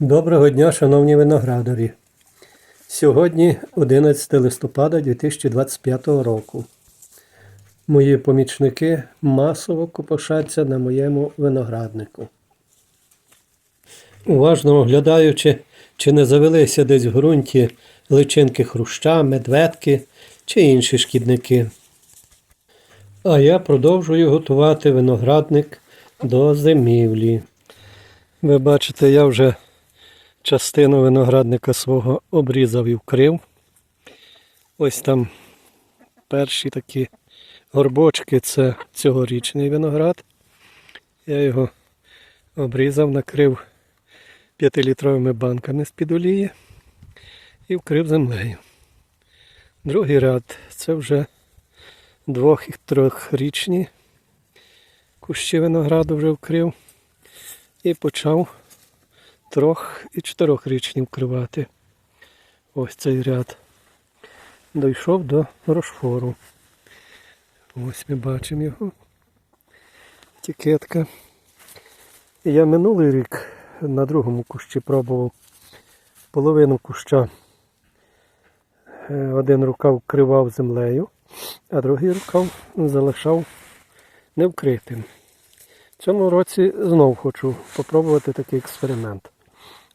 Доброго дня, шановні виноградарі. Сьогодні 11 листопада 2025 року. Мої помічники масово копошаться на моєму винограднику. Уважно оглядаючи, чи не завелися десь в ґрунті личинки хруща, медведки чи інші шкідники. А я продовжую готувати виноградник до зимівлі. Ви бачите, я вже частину виноградника свого обрізав і вкрив. Ось там перші такі горбочки це цьогорічний виноград. Я його обрізав, накрив 5-літровими банками з-під олії і вкрив землею. Другий ряд це вже двох- і трьохрічні кущі винограду вже вкрив і почав трьох і чотирьохрічні вкривати. Ось цей ряд. Дійшов до рошфору. Ось ми бачимо його. Етикетка. Я минулий рік на другому кущі пробував половину куща. Е, Один рукав вкривав землею, а другий рукав залишав невкритим. В цьому році знов хочу попробувати такий експеримент.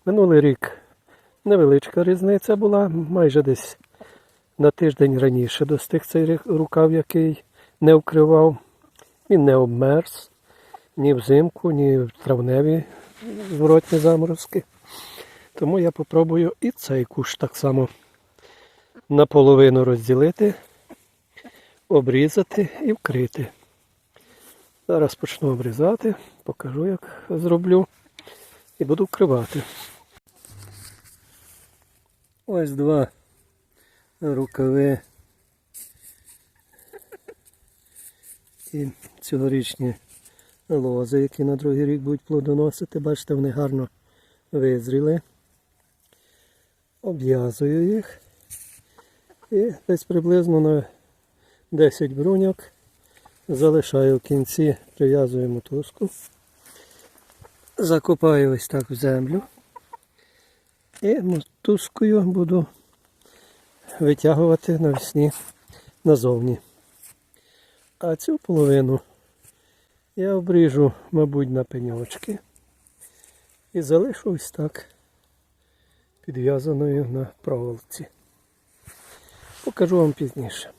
Минулий рік невеличка різниця була, майже десь на тиждень раніше достиг цей рукав, який не вкривав. Він не обмерз ні взимку, ні в травневі зворотні заморозки. Тому я попробую і цей кущ так само наполовину розділити, обрізати і вкрити. Зараз почну обрізати, покажу, як зроблю, і буду вкривати. Ось два рукави і цьогорічні лози, які на другий рік будуть плодоносити. Бачите, вони гарно визріли. Обв'язую їх і десь приблизно на 10 бруньок залишаю в кінці, прив'язую мотузку. Закопаю ось так в землю. І мотузкою буду витягувати навесні назовні. А цю половину я обріжу, мабуть, на пеньочки і залишу ось так підв'язаною на проволоці. Покажу вам пізніше.